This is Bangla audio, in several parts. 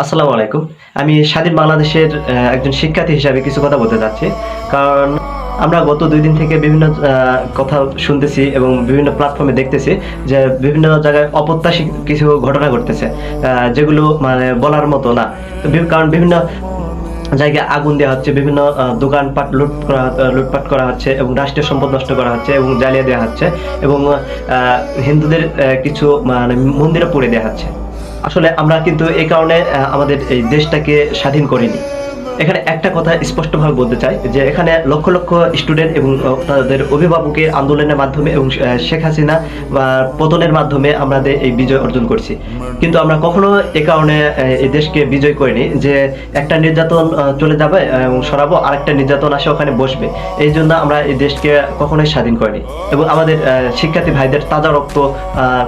আসসালামু আলাইকুম। আমি স্বাধীন বাংলাদেশের একজন শিক্ষার্থী হিসাবে কিছু কথা বলতে চাচ্ছি। কারণ আমরা গত দুই দিন থেকে বিভিন্ন কথা শুনতেছি এবং বিভিন্ন প্ল্যাটফর্মে দেখতেছি যে বিভিন্ন জায়গায় অপ্রত্যাশিত কিছু ঘটনা ঘটতেছে যেগুলো মানে বলার মতো না। কারণ বিভিন্ন জায়গায় আগুন দেওয়া হচ্ছে, বিভিন্ন দোকানপাট লুট করা লুটপাট করা হচ্ছে এবং রাষ্ট্রীয় সম্পদ নষ্ট করা হচ্ছে এবং জ্বালিয়ে দেওয়া হচ্ছে এবং হিন্দুদের কিছু মানে মন্দিরে পুড়ে দেওয়া হচ্ছে। আসলে আমরা কিন্তু এই কারণে আমাদের এই দেশটাকে স্বাধীন করিনি। এখানে একটা কথা স্পষ্টভাবে বলতে চাই, যে এখানে লক্ষ লক্ষ স্টুডেন্ট এবং তাদের অভিভাবকের আন্দোলনের মাধ্যমে এবং শেখ হাসিনা বা পতনের মাধ্যমে আমাদের এই বিজয় অর্জন করছি। কিন্তু আমরা কখনো এ কারণে এই দেশকে বিজয় করিনি, যে একটা নির্যাতন চলে যাবে এবং সরাবো, আরেকটা নির্যাতন আসে ওখানে বসবে। এই জন্য আমরা এই দেশকে কখনোই স্বাধীন করিনি। এবং আমাদের শিক্ষার্থী ভাইদের তাজা রক্ত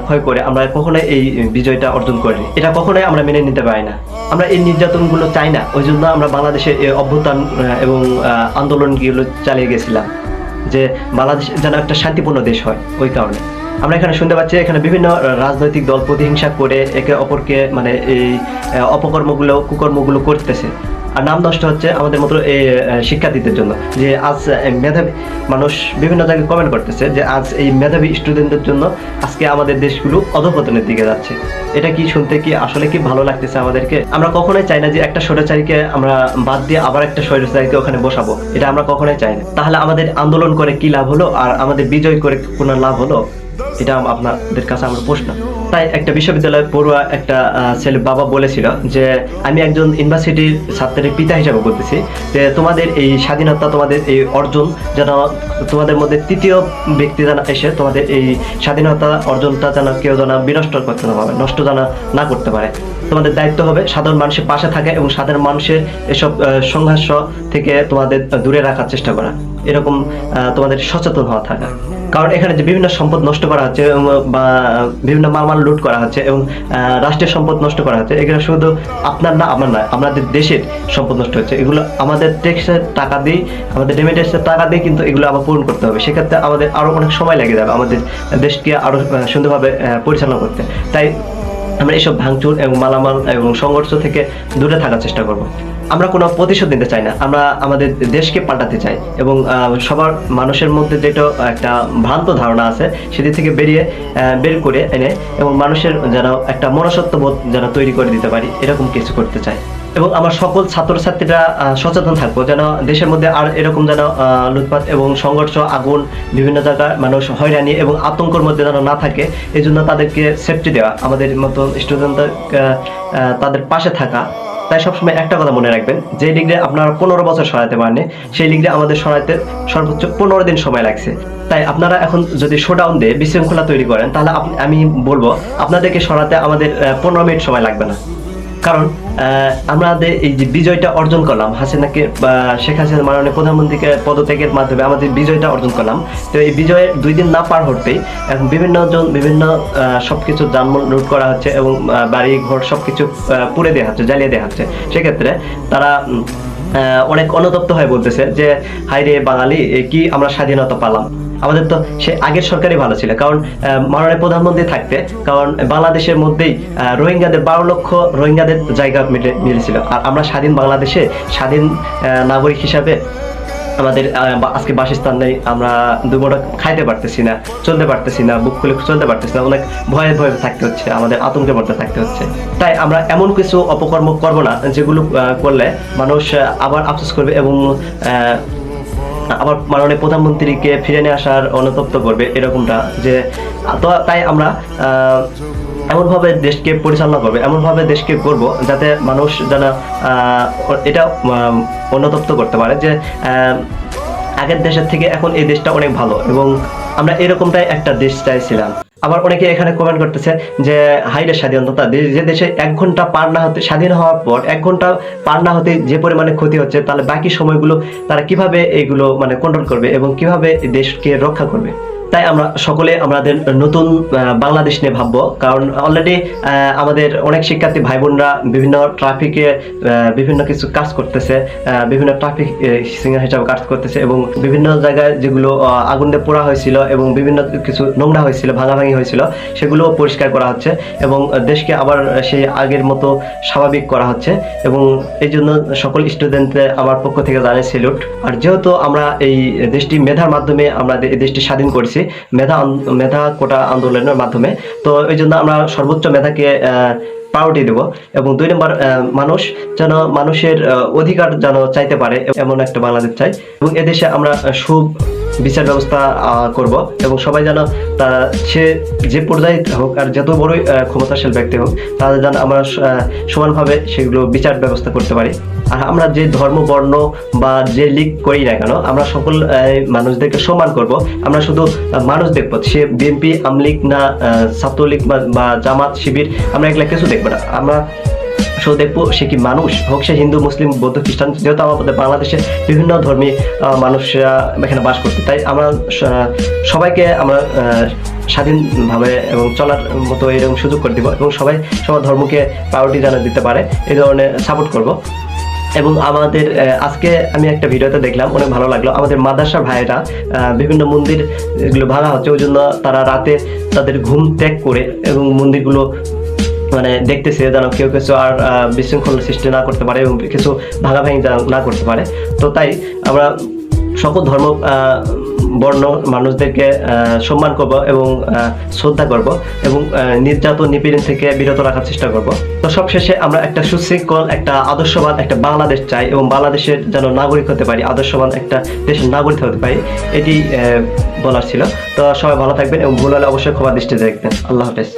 ক্ষয় করে আমরা কখনোই এই বিজয়টা অর্জন করিনি। এটা কখনোই আমরা মেনে নিতে পারি না। আমরা এই নির্যাতনগুলো চাই না। ওই জন্য আমরা বাংলাদেশে এই অভ্যুত্থান এবং আন্দোলনগুলো চালিয়ে গেছিলাম, যে বাংলাদেশ যেন একটা শান্তিপূর্ণ দেশ হয় ওই কারণে। আমরা এখানে শুনতে পাচ্ছি এখানে বিভিন্ন রাজনৈতিক দল প্রতিহিংসা করে একে অপরকে মানে এই অপকর্মগুলো, কুকর্মগুলো করতেছে। আর নাম নষ্ট হচ্ছে আমাদের মতো এই শিক্ষার্থীদের জন্য। যে আজ মেধাবী মানুষ বিভিন্ন জায়গায় কমেন্ট করতেছে যে আজ এই মেধাবী স্টুডেন্টদের জন্য আজকে আমাদের দেশগুলো অধপতনের দিকে যাচ্ছে। এটা কি শুনতে কি, আসলে কি ভালো লাগতেছে আমাদেরকে? আমরা কখনোই চাই না যে একটা স্বৈরাচারীকে আমরা বাদ দিয়ে আবার একটা স্বৈরাচারীকে ওখানে বসাবো। এটা আমরা কখনোই চাই না। তাহলে আমাদের আন্দোলন করে কি লাভ হলো? আর আমাদের বিজয় করে কোনো লাভ হলো? এটা আপনাদের কাছে আমার প্রশ্ন। তাই একটা বিশ্ববিদ্যালয়ের পড়ুয়া একটা ছেলে বাবা বলেছিল যে, আমি একজন ইউনিভার্সিটির ছাত্রের পিতা হিসাবে বলতেছি যে তোমাদের এই স্বাধীনতা, তোমাদের এই অর্জন, যেন তোমাদের মধ্যে তৃতীয় ব্যক্তি যেন এসে তোমাদের এই স্বাধীনতা অর্জনটা যেন কেউ যেন বিনষ্ট করতে না পারে, নষ্ট যেন না করতে পারে। তোমাদের দায়িত্ব হবে সাধারণ মানুষের পাশে থাকা এবং সাধারণ মানুষের এসব সংঘর্ষ থেকে তোমাদের দূরে রাখার চেষ্টা করা। এরকম তোমাদের সচেতন হওয়া থাকা। কারণ এখানে যে বিভিন্ন সম্পদ নষ্ট করা হচ্ছে এবং, বা বিভিন্ন মালমাল লুট করা হচ্ছে এবং আহ, রাষ্ট্রীয় সম্পদ নষ্ট করা হচ্ছে এগুলো শুধু আপনার না আমার না আমাদের দেশের সম্পদ নষ্ট হচ্ছে এগুলো আমাদের ট্যাক্সের টাকা দিয়ে আমাদের রেমিটেন্সের টাকা দিয়ে কিন্তু এগুলো আবার পূরণ করতে হবে। সেক্ষেত্রে আমাদের আরও অনেক সময় লেগে যাবে আমাদের দেশকে আরও আহ, সুন্দরভাবে পরিচালনা করতে। তাই আমরা এইসব ভাঙচুর এবং মালামাল এবং সংঘর্ষ থেকে দূরে থাকার চেষ্টা করব। আমরা কোনো প্রতিশোধ নিতে চাই না। আমরা আমাদের দেশকে পাল্টাতে চাই এবং সবার মানুষের মধ্যে যেটা, একটা ভ্রান্ত ধারণা আছে সেদিক থেকে বেরিয়ে বের করে এনে এবং মানুষের যেন একটা মনসত্ববোধ যেন তৈরি করে দিতে পারি, এরকম কিছু করতে চাই। এবং আমার সকল ছাত্রছাত্রীরা সচেতন থাকব যেন দেশের মধ্যে আর এরকম যেন লুটপাট এবং সংঘর্ষ, আগুন বিভিন্ন জায়গায় মানুষ হয়রানি এবং আতঙ্কের মধ্যে যেন না থাকে এই জন্য তাদেরকে সেফটি দেওয়া, আমাদের মতো স্টুডেন্টদের তাদের পাশে থাকা তাই সবসময় একটা কথা মনে রাখবেন, যে ডিগ্রি আপনারা পনেরো বছর সরাতে পারেন সেই ডিগ্রি আমাদের সরাতে সর্বোচ্চ পনেরো দিন সময় লাগছে। তাই আপনারা এখন যদি শোডাউন দিয়ে বিশৃঙ্খলা তৈরি করেন, তাহলে আমি বলব, আপনাদেরকে সরাতে আমাদের পনেরো মিনিট সময় লাগবে না। কারণ আমাদের এই যে বিজয়টা অর্জন করলাম হাসিনাকে শেখ হাসিনা মাননীয় প্রধানমন্ত্রীকে পদত্যাগের মাধ্যমে আমাদের বিজয়টা অর্জন করলাম তো এই বিজয়ের দুই দিন না পার হতেই এখন বিভিন্ন জন বিভিন্ন আহ, সবকিছু যানবাহন লুট করা হচ্ছে এবং বাড়ি ঘর সবকিছু আহ, পুড়ে দেওয়া হচ্ছে জ্বালিয়ে দেওয়া হচ্ছে। সেক্ষেত্রে তারা অনেক অনুতপ্ত হয়ে বলতেছে যে হাই রে বাঙালি কি আমরা স্বাধীনতা পালাম? আমাদের তো সে আগের সরকারই ভালো ছিল। কারণ মাননীয় প্রধানমন্ত্রী থাকতে, কারণ বাংলাদেশের মধ্যেই রোহিঙ্গাদের বারো লক্ষ রোহিঙ্গাদের জায়গা মিলে, মিলেছিল। আর আমরা স্বাধীন বাংলাদেশে স্বাধীন নাগরিক হিসাবে আমাদের আজকে বাসস্থান নেই, আমরা দুমোটা খাইতে পারতেছি না, চলতে পারতেছি না, বুক খুলে চলতে পারতেছি না, অনেক ভয়ে ভয়ে থাকতে হচ্ছে, আমাদের আতঙ্কের মধ্যে থাকতে হচ্ছে। তাই আমরা এমন কিছু অপকর্ম করব না, যেগুলো করলে মানুষ আবার আফসোস করবে এবং আবার মাননীয় প্রধানমন্ত্রীকে ফিরে নিয়ে আসার অনুতপ্ত করবে এরকমটা যে, তো তাই আমরা এমনভাবে দেশকে পরিচালনা করবে, এমনভাবে দেশকে করব যাতে মানুষ যেন এটা অনুতপ্ত করতে পারে যে আগের দেশের থেকে এখন এই দেশটা অনেক ভালো এবং আমরা এরকমটাই একটা দেশ চাইছিলাম। আবার অনেকে এখানে কমেন্ট করতেছে যে হাইলে স্বাধীনতা যে দেশে এক ঘণ্টা পার না হতে, স্বাধীন হওয়ার পর এক ঘণ্টা পার না হতে যে পরিমাণে ক্ষতি হচ্ছে, তাহলে বাকি সময়গুলো তারা কীভাবে এগুলো মানে কন্ট্রোল করবে এবং কীভাবে দেশকে রক্ষা করবে? তাই আমরা সকলে আমাদের নতুন বাংলাদেশ নিয়ে ভাববো। কারণ অলরেডি আমাদের অনেক শিক্ষার্থী ভাই বোনরা বিভিন্ন ট্রাফিকে বিভিন্ন কিছু কাজ করতেছে বিভিন্ন ট্রাফিক সিঙ্গার হিসাবে কাজ করতেছে এবং বিভিন্ন জায়গায় যেগুলো আগুন দিয়ে পোড়া হয়েছিল এবং বিভিন্ন কিছু নোংরা হয়েছিল, ভাঙাভাঙি হয়েছিল সেগুলো পরিষ্কার করা হচ্ছে এবং দেশকে আবার সেই আগের মতো স্বাভাবিক করা হচ্ছে এবং এই জন্য সকল স্টুডেন্টদের আমার পক্ষ থেকে জানাই সেলুট আর যেহেতু আমরা এই দেশটি মেধার মাধ্যমে আমরা এই দেশটি স্বাধীন করেছি মেধা মেধা কোটা আন্দোলনের মাধ্যমে। তো ওই জন্য আমরা সর্বোচ্চ মেধাকে প্রায়োরিটি দেব এবং দুই নম্বর মানুষ যেন মানুষের অধিকার যেন চাইতে পারে, এমন একটা বাংলাদেশ চাই। এবং এদেশে আমরা সুখ বিচার ব্যবস্থা করব এবং সবাই যেন তা, সে যে পর্যায়ে হোক আর যত বড়ই ক্ষমতাশীল ব্যক্তি হোক, তাদের যেন আমরা সমানভাবে সেগুলো বিচার ব্যবস্থা করতে পারি। আর আমরা যে ধর্ম, বর্ণ বা যে লিগ করি না কেন, আমরা সকল মানুষদেরকে সমান করব। আমরা শুধু মানুষ দেখব, সে বিএনপি, আমলিগ না ছাত্রলীগ বা জামাত, শিবির, আমরা এগুলা কিছু দেখব না। আমরা শুধু দেখব সে কি মানুষ? হোক, সে হিন্দু, মুসলিম, বৌদ্ধ, খ্রিস্টান, যেহেতু আমাদের বাংলাদেশে বিভিন্ন ধর্মী মানুষরা এখানে বাস করতে তাই আমরা সবাইকে আমরা স্বাধীনভাবে এবং চলার মতো এরকম সুযোগ করে দিব এবং সবাই সবার ধর্মকে প্রায়োরিটি জানা দিতে পারে। এই ধরনের সাপোর্ট করব। এবং আমাদের আজকে আমি একটা ভিডিওতে দেখলাম, অনেক ভালো লাগল। আমাদের মাদ্রাসার ভাইয়েরা বিভিন্ন মন্দির এগুলো ভাঙা হচ্ছে। ওই জন্য তারা রাতে তাদের ঘুম ত্যাগ করে এবং মন্দিরগুলো মানে দেখতেছে যেন কেউ কিছু আর বিশৃঙ্খলা সৃষ্টি না করতে পারে এবং কিছু ভাঙাভাঙি না করতে পারে। তো তাই আমরা সকল ধর্ম বর্ণ মানুষদেরকে সম্মান করব এবং শ্রদ্ধা করব এবং নির্যাতন, নিপীড়ন থেকে বিরত রাখার চেষ্টা করব। তো সবশেষে আমরা একটা সুশৃঙ্খল, একটা আদর্শবান একটা বাংলাদেশ চাই এবং বাংলাদেশের যেন নাগরিক হতে পারি আদর্শবান একটা দেশের নাগরিক হতে পারি, এটি বলার ছিল। তো সবাই ভালো থাকবেন এবং ভুল হলে অবশ্যই ক্ষমা দৃষ্টি দেখবেন। আল্লাহ হাফেজ।